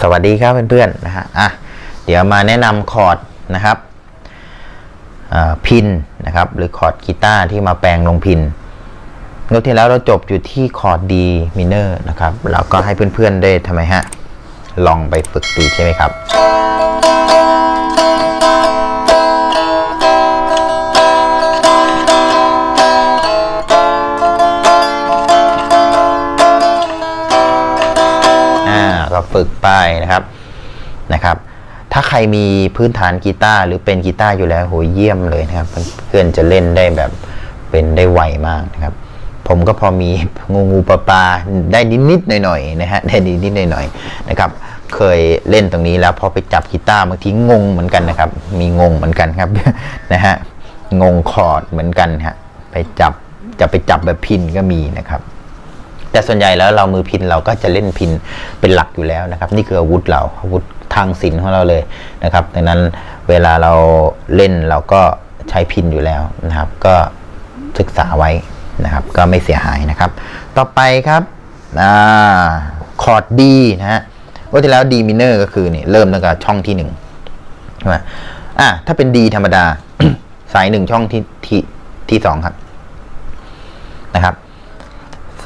สวัสดีครับเพื่อนๆนะฮะอะเดี๋ยวมาแนะนำคอร์ดนะครับอ่าพินนะครับหรือคอร์ดกีตาร์ที่มาแปลงลงพินงวดที่แล้วเราจบอยู่ที่คอร์ดดีมิเนอร์นะครับแล้วก็ให้เพื่อนๆได้ทำไมฮะลองไปฝึกดูใช่ไหมครับ ไปนะครับนะครับ ถ้าใครมีพื้นฐานกีตาร์หรือเป็นกีตาร์อยู่แล้วโหเยี่ยมเลยนะครับ เพื่อนจะเล่นได้แบบเป็นได้ไวมากนะครับ ผมก็พอมีงูงูปลาปลาได้นิดๆหน่อยๆนะฮะได้นิดๆหน่อยๆนะครับเคยเล่นตรงนี้แล้วพอไปจับกีตาร์บางทีงงเหมือนกันนะครับ มีงงเหมือนกันครับนะฮะงงคอร์ดเหมือนกันฮะไปจับจะไปจับแบบพินก็มีนะครับ แต่ส่วนใหญ่แล้วเรามือพินเราก็จะเล่นพินเป็นหลักอยู่แล้วนะครับ นี่คืออาวุธเราอาวุธทางศิลป์ของเราเลยนะครับดังนั้นเวลาเราเล่นเราก็ใช้พินอยู่แล้วนะครับ ก็ศึกษาไว้นะครับ ก็ไม่เสียหายนะครับ ต่อไปครับอคอร์ดดีนะฮะว่าที่แล้วดีมิเนอร์ก็คือนี่เริ่มตั้งแต่ช่องที่หนึ่งใช่ไหมอะถ้าเป็นดีธรรมดา สายหนึ่งช่องที่ที่ที่สองครับนะครับ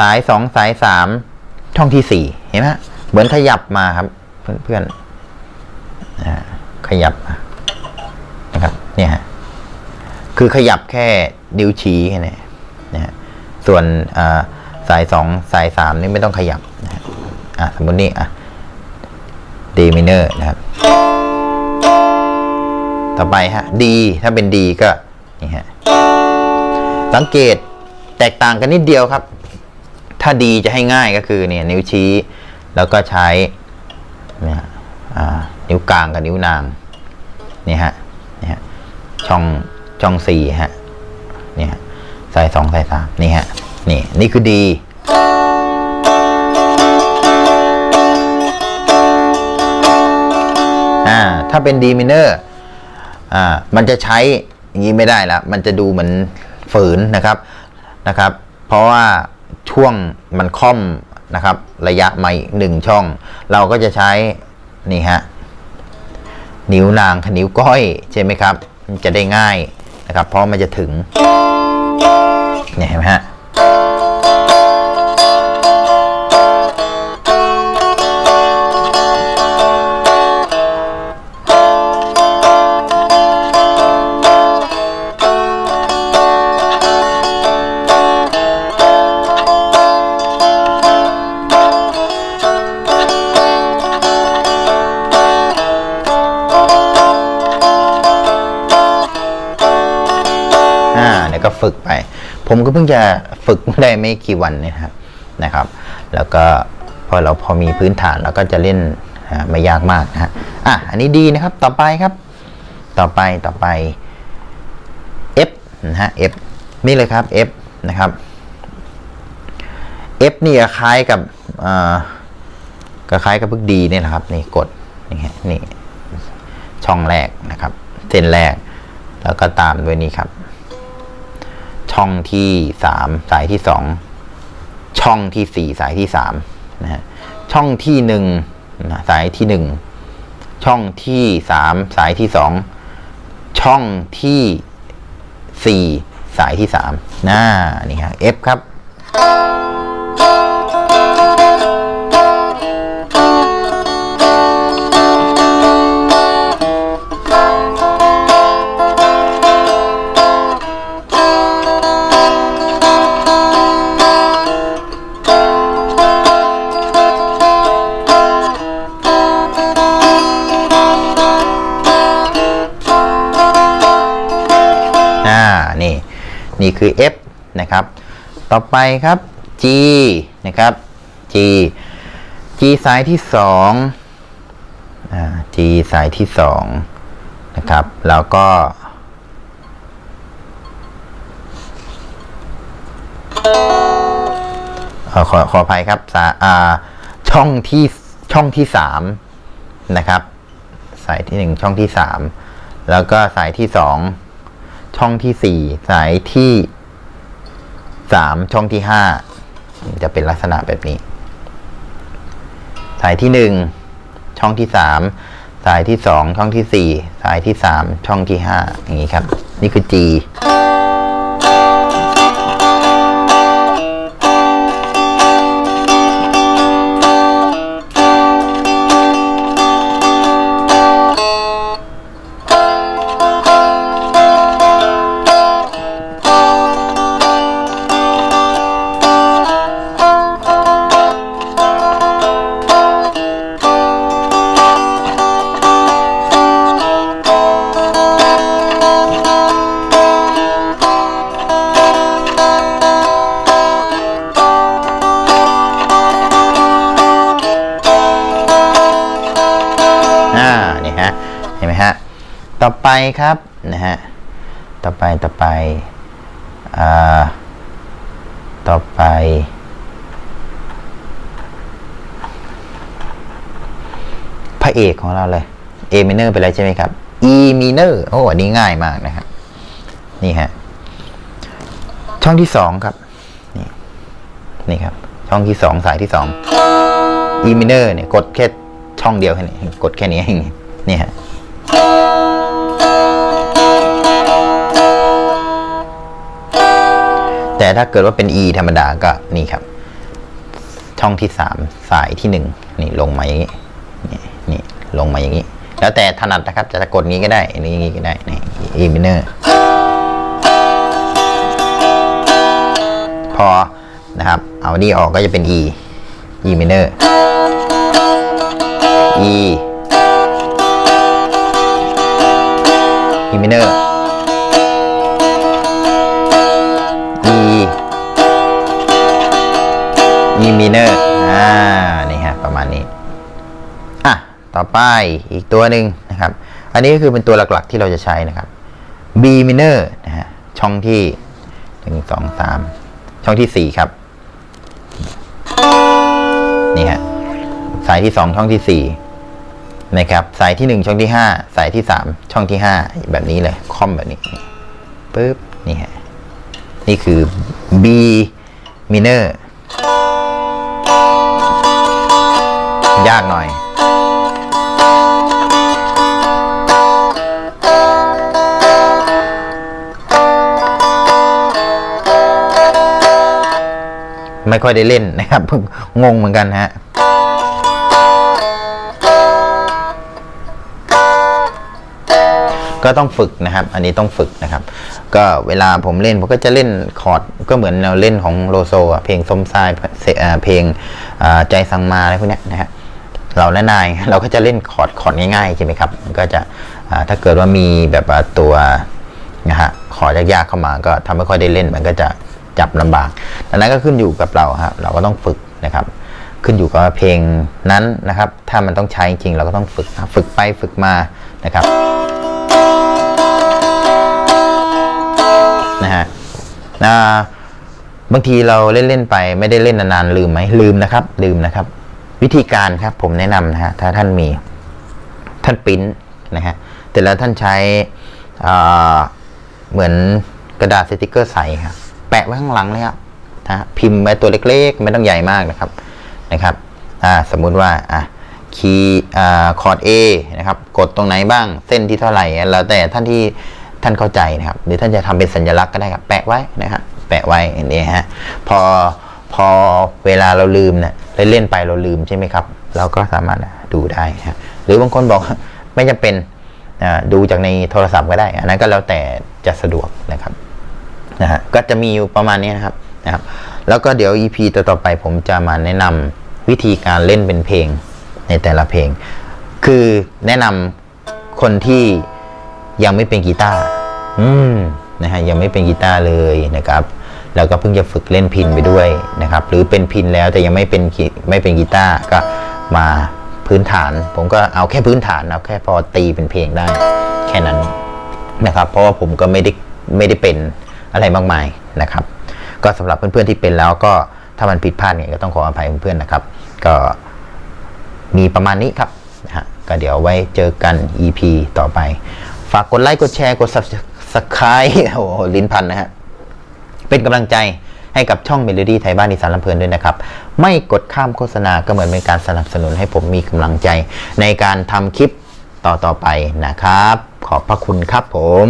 สายสองสายสามช่องที่สี่เห็นไหมเหมือนขยับมาครับ เพื่อนๆขยับมานะครับ เนี่ยฮะคือขยับแค่นิ้วชี้แค่นี้นะฮะส่วนสายสองสายสามนี่ไม่ต้องขยับนะฮะอะสมมตินี่อะดีมิเนอร์นะครับ ต่อไปฮะดีถ้าเป็นดีก็นี่ฮะสังเกตแตกต่างกันนิดเดียวครับ ถ้าดีจะให้ง่ายก็คือเนี่ยนิ้วชี้ แล้วก็ใช้เนี่ยนิ้วกลางกับนิ้วนางนี่ฮะนี่ฮะช่องช่องสี่ฮะนี่ฮะสายสองสายสามนี่ฮะนี่นี่คือดีอ่าถ้าเป็นดีมิเนอร์อ่ามันจะใช้อย่างนี้ไม่ได้ละมันจะดูเหมือนฝืนนะครับนะครับ เพราะว่า ช่วงมันค่อมนะครับ ระยะไม่หนึ่งช่อง เราก็จะใช้นี่ฮะนิ้วนางนิ้วก้อยใช่ไหมครับมันจะได้ง่ายนะครับ เพราะมันจะถึงเนี่ยเห็นไหมฮะ ก็เพิ่งจะฝึกได้ไม่กี่วันนะครับนะครับ แล้วก็พอเราพอมีพื้นฐานเราก็จะเล่นไม่ยากมากนะฮะอะอันนี้ดีนะครับต่อไปครับ ต่อไปต่อไป F นะฮะ F นี่เลยครับ F นะครับ F นี่คล้ายกับอ่าก็คล้ายกับพึกดีเนี่ยนะครับนี่กดนี่ฮะนี่ช่องแรกนะครับ เส้นแรก แล้วก็ตามด้วยนี่ครับ ช่องที่สามสายที่สองช่องที่สี่สายที่สามนะฮะช่องที่หนึ่งนะสายที่หนึ่งช่องที่สามสายที่สองช่องที่สี่สายที่สามน่านี่ครับ F ครับ คือ F นะครับ ต่อไปครับ G นะครับ G G สายที่สองอ่า G สายที่สองนะครับ แล้วก็ ขอขออภัยครับสาอ่าช่องที่ช่องที่สามนะครับ สายที่หนึ่งช่องที่สามแล้วก็สายที่สอง ช่องที่สี่สายที่สามช่องที่ห้าจะเป็นลักษณะแบบนี้ สายที่หนึ่งช่องที่สามสายที่สองช่องที่สี่สายที่สามช่องที่ห้าอย่างนี้ครับ นี่คือ G อไปครับนะฮะต่อไปต่อไปอ่าต่อไปพระเอกของเราเลย A minor ไปแล้วใช่ไหมครับ E minor โอ้อันนี้ง่ายมากนะครับ นี่ฮะ ช่องที่สองครับ นี่ นี่ครับ ช่องที่สองสายที่สอง E minor เนี่ย กดแค่ช่องเดียวแค่นี้ กดแค่นี้เองนี่ฮะ ถ้าเกิดว่าเป็น E ธรรมดาก็นี่ครับ ช่องที่สามสายที่หนึ่งนี่ลงมาอย่างนี้นี่นี่ลงมาอย่างนี้ แล้วแต่ถนัดนะครับจะกดงี้ก็ได้นนี้อย่างนี้ก็ได้นี่ E minor พอนะครับ เอานี่ออกก็จะเป็น E E minor E E minor E minor อ่านี่ฮะประมาณนี้อะต่อไปอีกตัวหนึ่งนะครับ อันนี้ก็คือเป็นตัวหลักๆที่เราจะใช้นะครับ B minor นะฮะช่องที่หนึ่งสองสามช่องที่สี่ครับ นี่ฮะสายที่สองช่องที่สี่นะครับ สายที่หนึ่งช่องที่ห้าสายที่สามช่องที่ห้าแบบนี้เลยคอมแบบนี้ปึ๊บนี่ฮะนี่คือ B minor ยากหน่อย ไม่ค่อยได้เล่นนะครับงงเหมือนกันฮะก็ต้องฝึกนะครับ อันนี้ต้องฝึกนะครับ ก็เวลาผมเล่นผมก็จะเล่นคอร์ดก็เหมือนเราเล่นของโลโซอะเพลงสมทรายเพลงใจสังมาอะไรพวกเนี้ยนะฮะ เราและนายเราก็จะเล่นคอร์ดคอร์ดง่ายๆใช่ไหมครับมันก็จะถ้าเกิดว่ามีแบบตัวนะฮะคอร์ดยากๆเข้ามาก็ทำไม่ค่อยได้เล่นมันก็จะจับลำบากดังนั้นก็ขึ้นอยู่กับเราครับเราก็ต้องฝึกนะครับ ขึ้นอยู่กับเพลงนั้นนะครับ ถ้ามันต้องใช้จริงเราก็ต้องฝึกฝึกไปฝึกมานะครับนะฮะบางทีเราเล่นเล่นๆไปไม่ได้เล่นนานๆลืมไหมลืมนะครับ ลืมนะครับ วิธีการครับผมแนะนำนะฮะถ้าท่านมีท่านปริ้นนะฮะแต่แล้วท่านใช้เหมือนกระดาษสติกเกอร์ใสครับแปะไว้ข้างหลังเลยครับนะพิมพ์ไว้ตัวเล็กๆ ไม่ต้องใหญ่มากนะครับนะครับสมมุติว่าอะคีย์คอร์ด A นะครับ กดตรงไหนบ้างเส้นที่เท่าไหร่แล้วแต่ท่านที่ท่านเข้าใจนะครับ หรือท่านจะทำเป็นสัญลักษณ์ก็ได้ครับ แปะไว้นะครับแปะไว้อันนี้ฮะพอ พอเวลาเราลืมเนี่ยเล่นเล่นไปเราลืมใช่ไหมครับ เราก็สามารถดูได้นะหรือบางคนบอกไม่จำเป็นดูจากในโทรศัพท์ก็ได้ อันนั้นก็แล้วแต่จะสะดวกนะครับนะฮะก็จะมีอยู่ประมาณนี้นะครับนะครับ แล้วก็เดี๋ยว EP ต่อๆไปผมจะมาแนะนำวิธีการเล่นเป็นเพลงในแต่ละเพลง คือแนะนำคนที่ยังไม่เป็นกีตาร์อืมนะฮะยังไม่เป็นกีตาร์เลยนะครับ แล้วก็เพิ่งจะฝึกเล่นพินไปด้วยนะครับ หรือเป็นพินแล้วแต่ยังไม่เป็นไม่เป็นกีตาร์ก็มาพื้นฐาน ผมก็เอาแค่พื้นฐานเอาแค่พอตีเป็นเพลงได้แค่นั้นนะครับ เพราะว่าผมก็ไม่ได้ไม่ได้เป็นอะไรมากมายนะครับ ก็สำหรับเพื่อนๆที่เป็นแล้วก็ถ้ามันผิดพลาดเนี่ยก็ต้องขออภัยเพื่อนๆนะครับ ก็มีประมาณนี้ครับนะฮะก็เดี๋ยวไว้เจอกัน EP ต่อไป ฝากกดไลค์กดแชร์กด subscribe โอ้ลิ้นพันนะฮะ เป็นกำลังใจให้กับช่องเมโลดี้ไทยบ้านอีสานลำเพลินด้วยนะครับ ไม่กดข้ามโฆษณาก็เหมือนเป็นการสนับสนุนให้ผมมีกำลังใจ ในการทำคลิปต่อๆไปนะครับ ขอบพระคุณครับผม